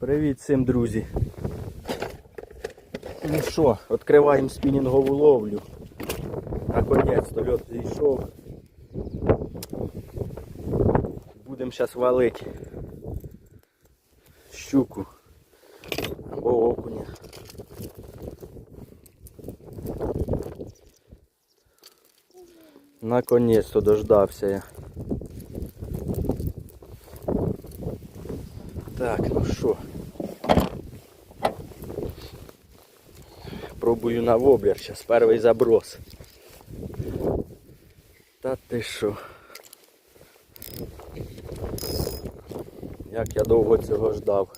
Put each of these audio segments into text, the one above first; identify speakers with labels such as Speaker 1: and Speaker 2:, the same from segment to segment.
Speaker 1: Привіт всім, друзі. Ну що, відкриваємо спінінгову ловлю. Наконець-то льот зійшов. Будемо зараз валити щуку або окуня. Наконець-то дождався я. Так, ну що. Пробую на воблер, зараз перший заброс. Та ти що? Як я довго цього ждав.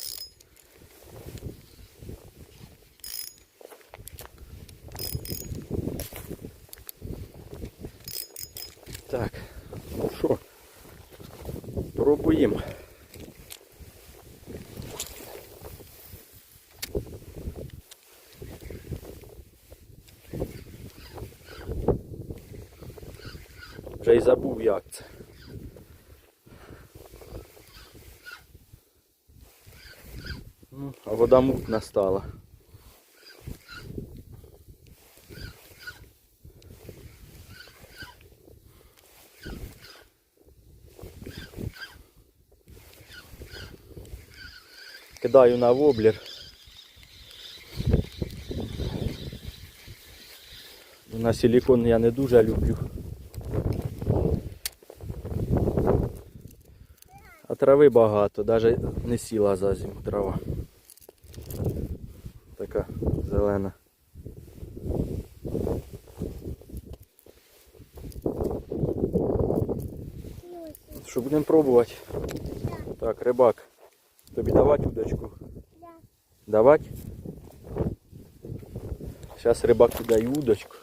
Speaker 1: Так, ну що, пробуємо. Вже й забув як це. Ну, а вода мутна стала. Кидаю на воблер. На силикон я не дуже люблю. А трави багато, навіть не сіла за зиму трава. Зелена. Що будемо пробувати? Так, рибак. Тобі давати удочку? Давати? Зараз рибак даю удочку.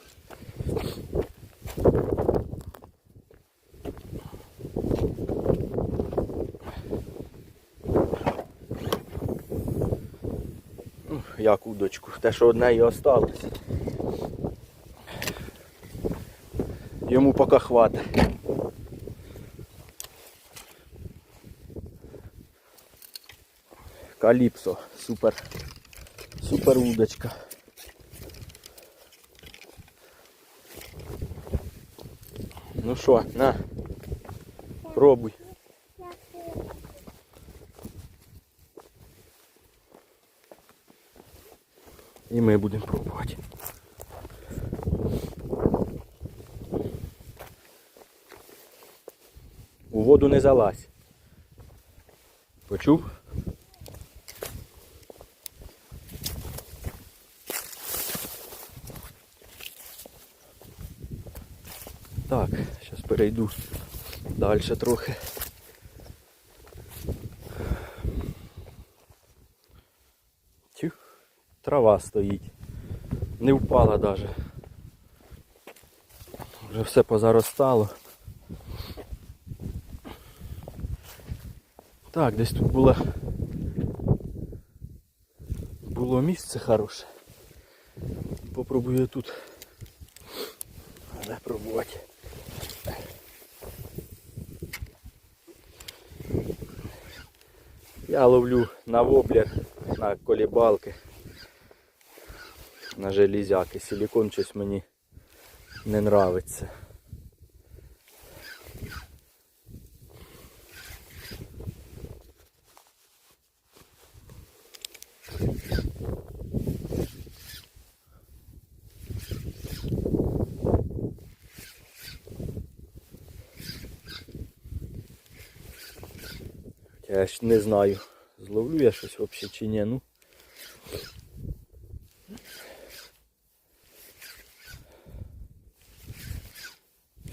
Speaker 1: Як удочку? Те, що одне і осталось. Йому поки хватить. Каліпсо, супер, супер удочка. Ну що, на, пробуй. І ми будемо пробувати. У воду не залазь. Почув? Так, зараз перейду далі трохи. Трава стоїть. Не впала навіть. Вже все позаростало. Так, десь тут було було місце хороше. Попробую тут. Треба пробувати. Я ловлю на воблер, на колібалки, на железяки. Силикон щось мені не нравиться. Я ж не знаю, зловлю я щось взагалі чи ні. Ну.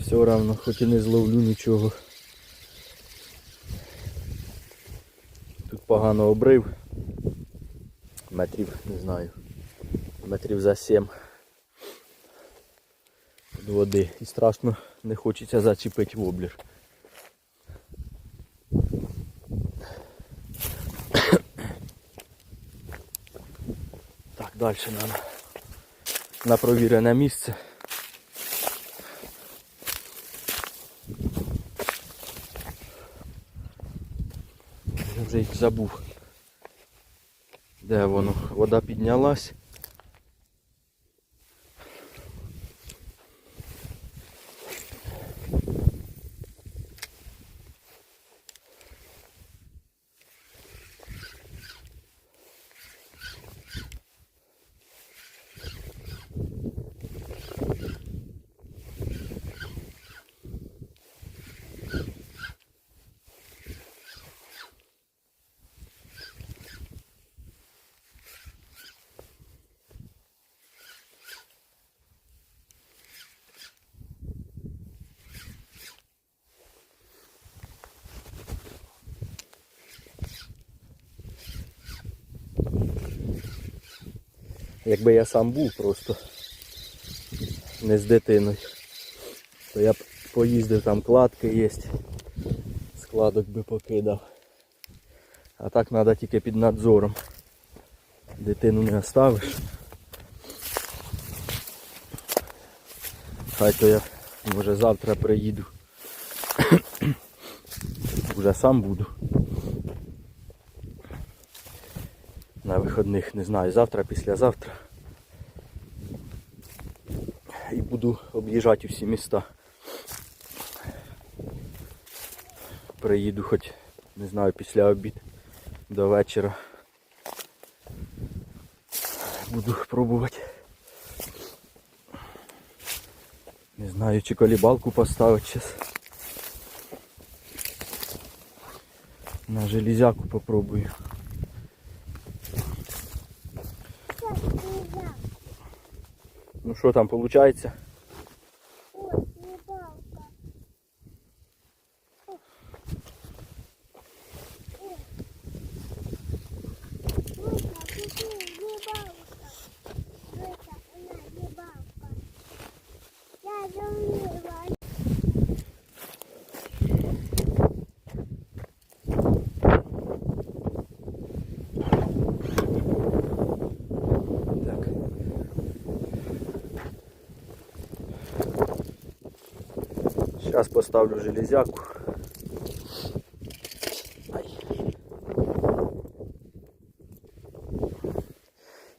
Speaker 1: Все равно, хоч і не зловлю нічого. Тут погано обрив. Метрів, не знаю. Метрів за сім від води. І страшно не хочеться зачепити воблер. Так, далі надо на провірене місце. забув. Де воно? Вода піднялась. Якби я сам був просто не з дитиною, то я б поїздив, там кладки є, складок би покидав. А так треба тільки під надзором. Дитину не оставиш. Хай то я може завтра приїду. Уже сам буду. На виходних, не знаю, завтра, післязавтра. І буду об'їжджати всі міста. Приїду хоч, не знаю, після обід до вечора. Буду пробувати. Не знаю, чи колібалку поставити зараз. На железяку попробую. Ну що там виходить? Поставлю железяку.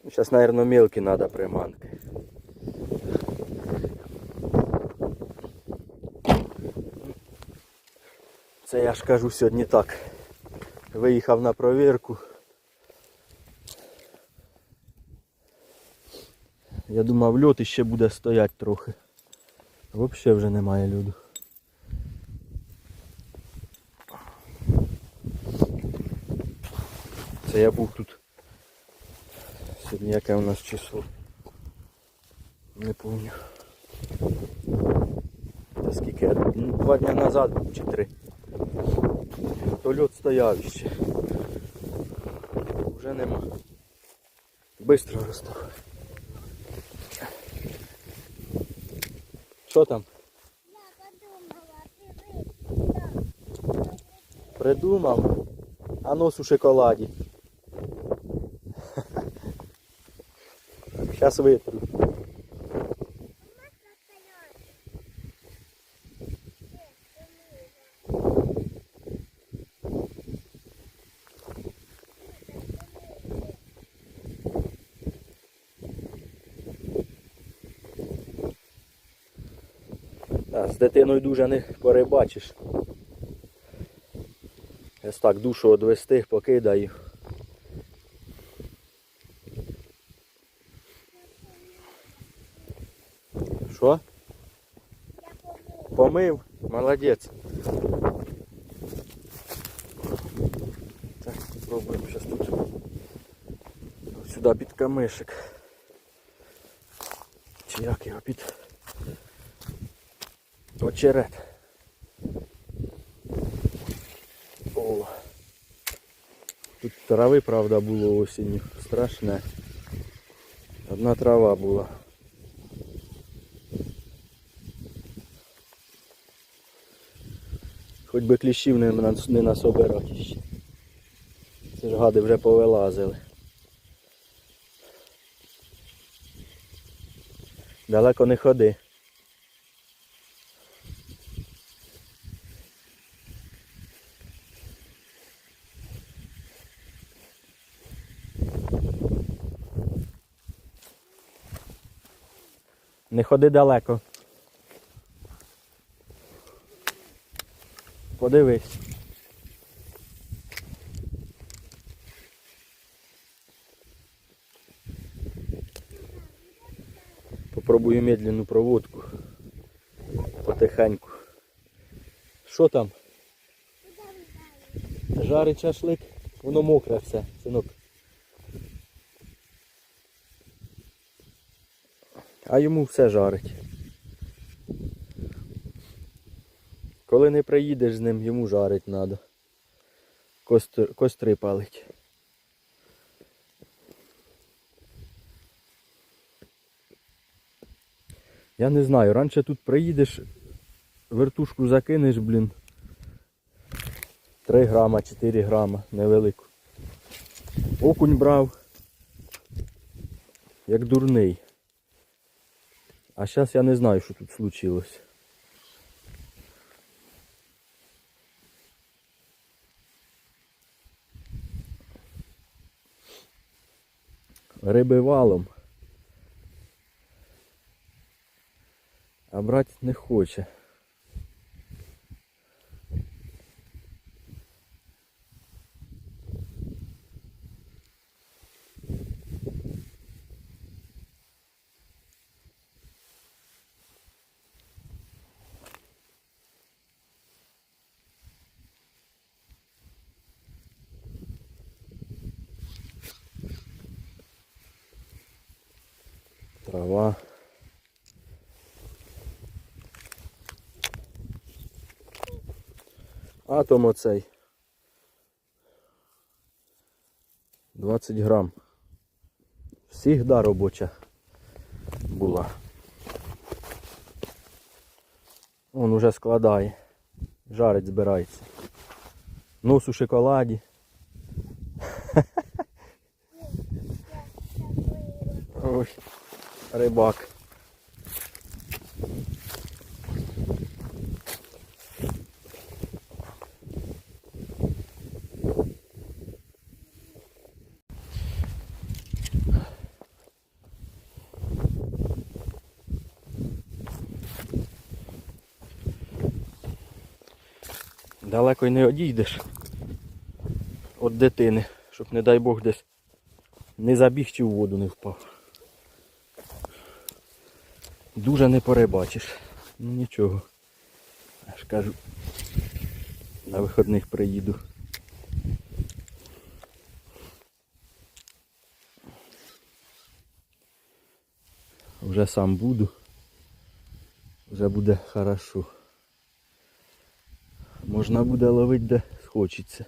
Speaker 1: Сейчас, наверное, мелкий надо приманки. Це я ж кажу сьогодні так. Виїхав на провірку. Я думав, льот іще буде стояти трохи. Взагалі вже немає льоду. Це я був тут. Сьогодні яке у нас число? Не пам'ятаю. Та скільки? Ну, два дні назад був чи три. То льот стояв іще. Вже нема. Бистро розстав. Що там? Придумав. А нос у шоколаді. Витру. А, з дитиною дуже не перебачиш. Ось так душу одвести, покидаю. Що?
Speaker 2: Я помню.
Speaker 1: Помив? Молодець. Так, спробуємо зараз тут. Сюди під камишик. Чи як його під очерет. О. Тут трави, правда, було осінню. Страшне. Одна трава була. Хоч би кліщів не, не насобирати ще. Це ж гади вже повилазили. Далеко не ходи. Не ходи далеко. Подивись. Попробую медленну проводку. Потихеньку. Що там? Жарить шашлик? Воно мокре все, синок. А йому все жарить. Коли не приїдеш з ним, йому жарить треба. Костри, костри палить. Я не знаю, раніше тут приїдеш, вертушку закинеш, блін. 3 грама, 4 грама, невелику. Окунь брав, як дурний. А зараз я не знаю, що тут случилось. Риби валом. А брати не хоче. Трава. Атом оцей. 20 грам. Всігда робоча була. Он уже складає. Жарить збирається. Нос у шоколаді. Ой, рибак. Далеко й не одійдеш від дитини, щоб, не дай Бог, десь не забіг чи в воду не впав. Дуже не перебачиш. Ну нічого. Я ж кажу, на виходних приїду. Вже сам буду. Вже буде хорошо. Можна буде ловити де схочеться.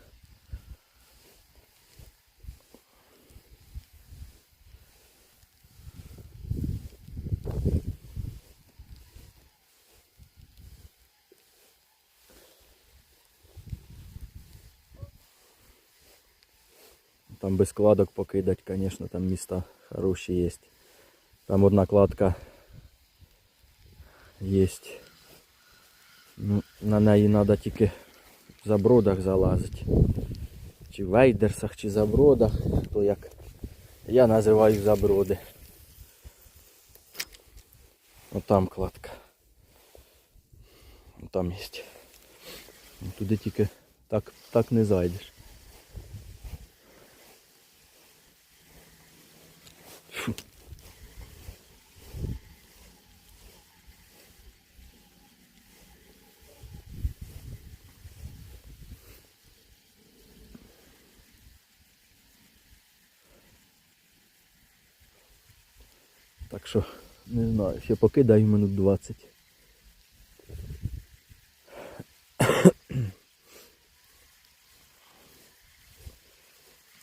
Speaker 1: Там без кладок покидать, конечно, там места хорошие есть. Там одна кладка есть. Ну, на неї треба тільки в забродах залазити. Чи в вейдерсах, чи забродах, то як я називаю заброди. Отам кладка. Там є. Туди тільки так, так не зайдеш. Так що, не знаю, ще покидаю минут 20.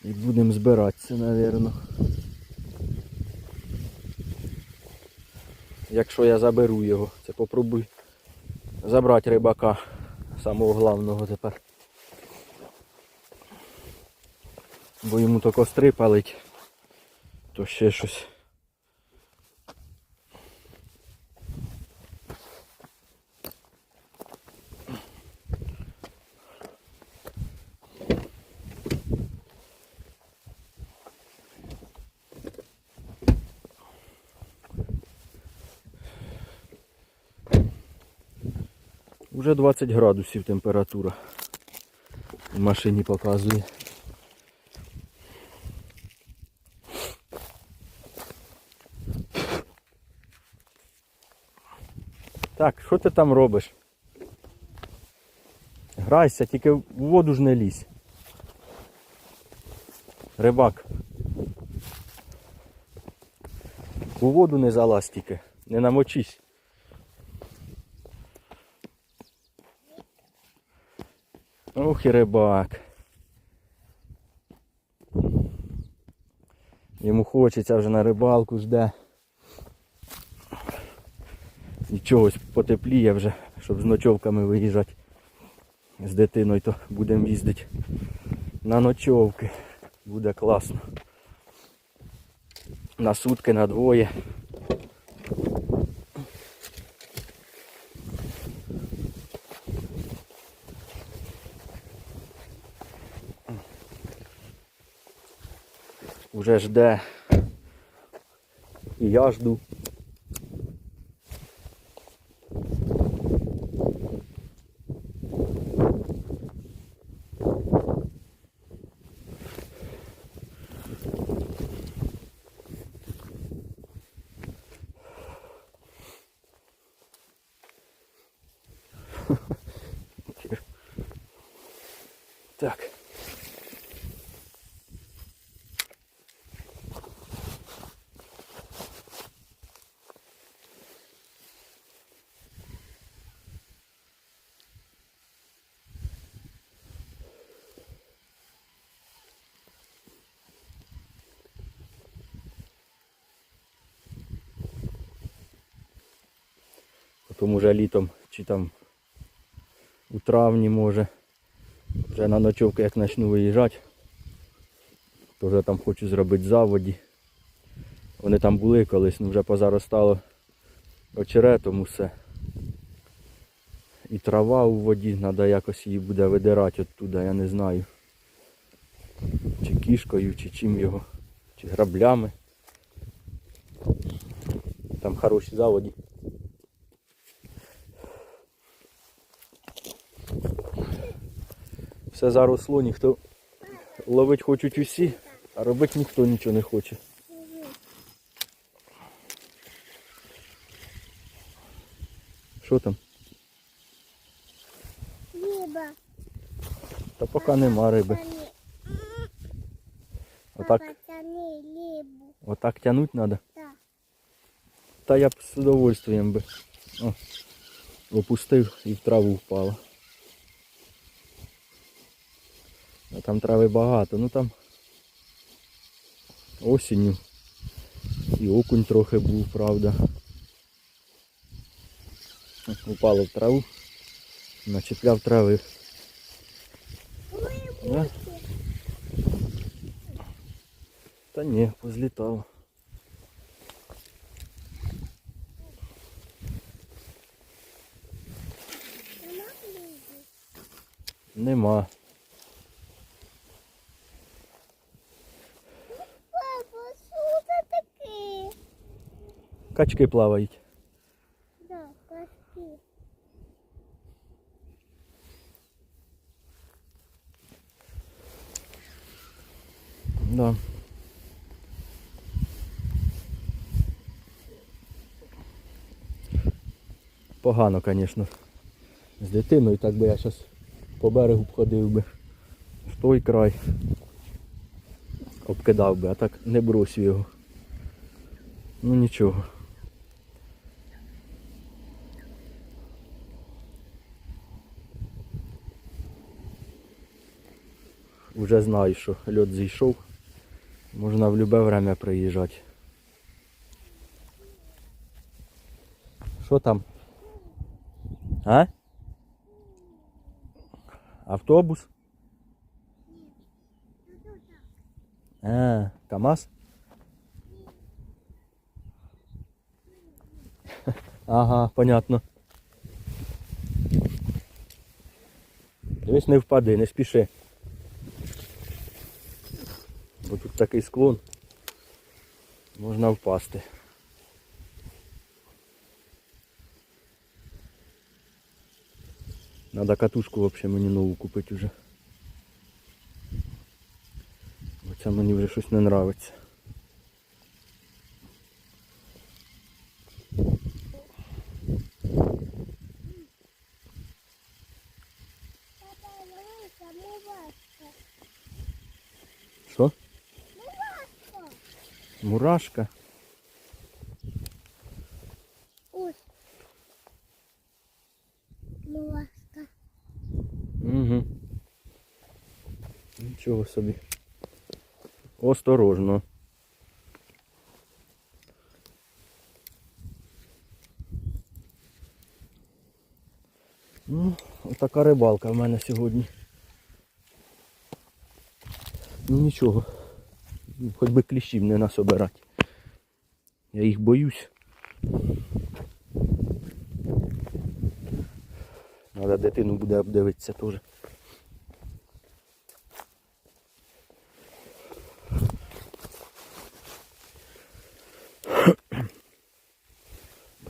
Speaker 1: І будемо збиратися, напевно. Якщо я заберу його, це попробуй забрати рибака самого головного тепер. Бо йому то костри палить, то ще щось. Уже 20 градусів температура. В машині показує. Так, що ти там робиш? Грайся, тільки в воду ж не лізь. Рибак. У воду не залазь тільки, не намочись. Ох і рибак. Йому хочеться вже на рибалку жде. І чогось потепліє вже, щоб з ночовками виїжджати з дитиною, то будемо їздити на ночовки. Буде класно. На сутки, на двоє. Уже жде. І я жду. Так. Потім уже літом чи там у травні може. Вже на ночовку як почну виїжджати, то вже там хочу зробити заводі. Вони там були колись, ну вже позаростало очеретом усе. І трава у воді, треба якось її буде видирати оттуда, я не знаю. Чи кішкою, чи чим його, чи граблями. Там хороші заводі. Все заросло, ніхто ловить хочуть усі, а робити ніхто нічого не хоче. Що там?
Speaker 2: Риба.
Speaker 1: Та поки нема риби. Отак, отак тягнути треба.
Speaker 2: Так.
Speaker 1: Та я б з удовольствием би. О, опустив і в траву впало. А там трави багато, ну там осінню. І окунь трохи був, правда. Упало в траву, начепляв трави. Да? Та ні, позлітало.
Speaker 2: нема риби.
Speaker 1: Нема.
Speaker 2: Папа, що це таке?
Speaker 1: Качки плавають.
Speaker 2: Да, кашки.
Speaker 1: Да. Погано, звісно. З дитиною так би я зараз по берегу б ходив би. В той край. Обкидав би, а так не бросив його. Ну нічого. Уже знаю, що льот зійшов. Можна в будь-яке время приїжджати. Що там? А? Автобус? А, КАМАЗ? Ага, понятно. Дивись, не впади, не спіши. Бо тут такий склон. Можна впасти. Надо катушку взагалі мені нову купити вже. Бо це мені вже щось не нравиться.
Speaker 2: Папа, дивися, мурашка.
Speaker 1: Що?
Speaker 2: Мурашка.
Speaker 1: Мурашка?
Speaker 2: Ось. Мурашка.
Speaker 1: Угу. Нічого собі. Осторожно. Ну, отака рибалка в мене сьогодні. Ну нічого. Хоч би кліщів не насобирати. Я їх боюсь. Надо дитину буде обдивитися теж.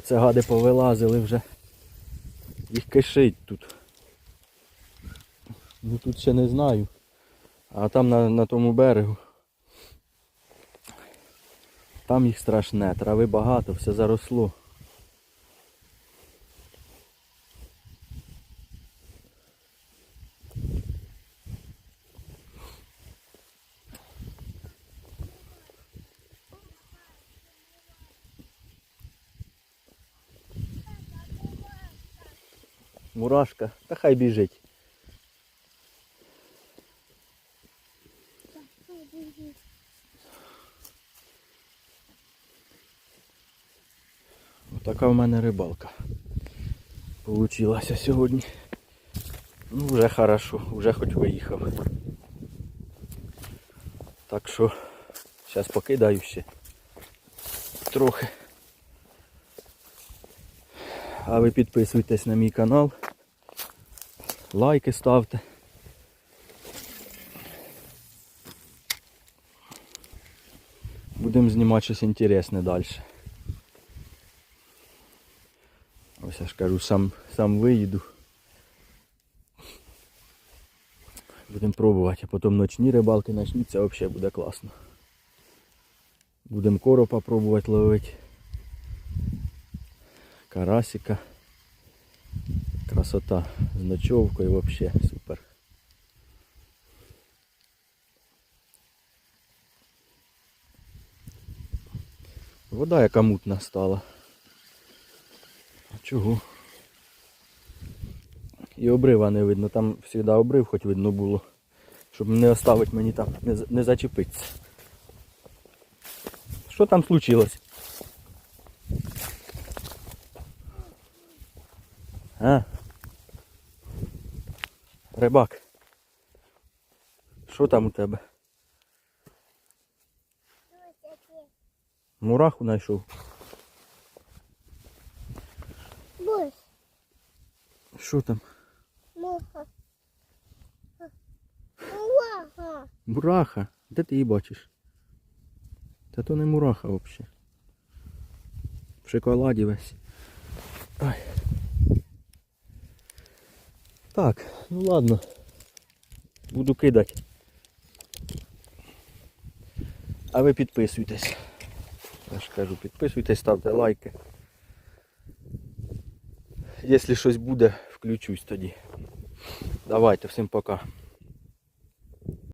Speaker 1: Це гади повилазили вже. Їх кишить тут. Ну тут ще не знаю. А там на, на тому берегу. Там їх страшне, трави багато, все заросло. Мурашка, та хай біжить. Така в мене рибалка. Получилася сьогодні. Ну, вже хорошо, вже хоч виїхав. Так що, зараз покидаю ще трохи. А ви підписуйтесь на мій канал. Лайки ставте. Будемо знімати щось інтересне далі. Ось я ж кажу, сам, сам виїду. Будемо пробувати, а потім ночні рибалки почнуться, взагалі буде класно. Будемо коропа пробувати ловити. Карасика. Красота з ночовкою взагалі супер. Вода яка мутна стала. Чого? І обрива не видно, там завжди обрив хоч видно було. Щоб не оставити мені там, не, не зачепитися. Що там случилось? А? Рибак. Що там у тебе? Мураху знайшов.
Speaker 2: Ось.
Speaker 1: Що там?
Speaker 2: Муха. Муха.
Speaker 1: Мураха. Де ти її бачиш? Та то не мураха взагалі. В шоколаді весь. Ай. Так, ну ладно. Буду кидати. А ви підписуйтесь. Я ж кажу, підписуйтесь, ставте лайки. Якщо щось буде, включусь тоді. Давайте, всім пока.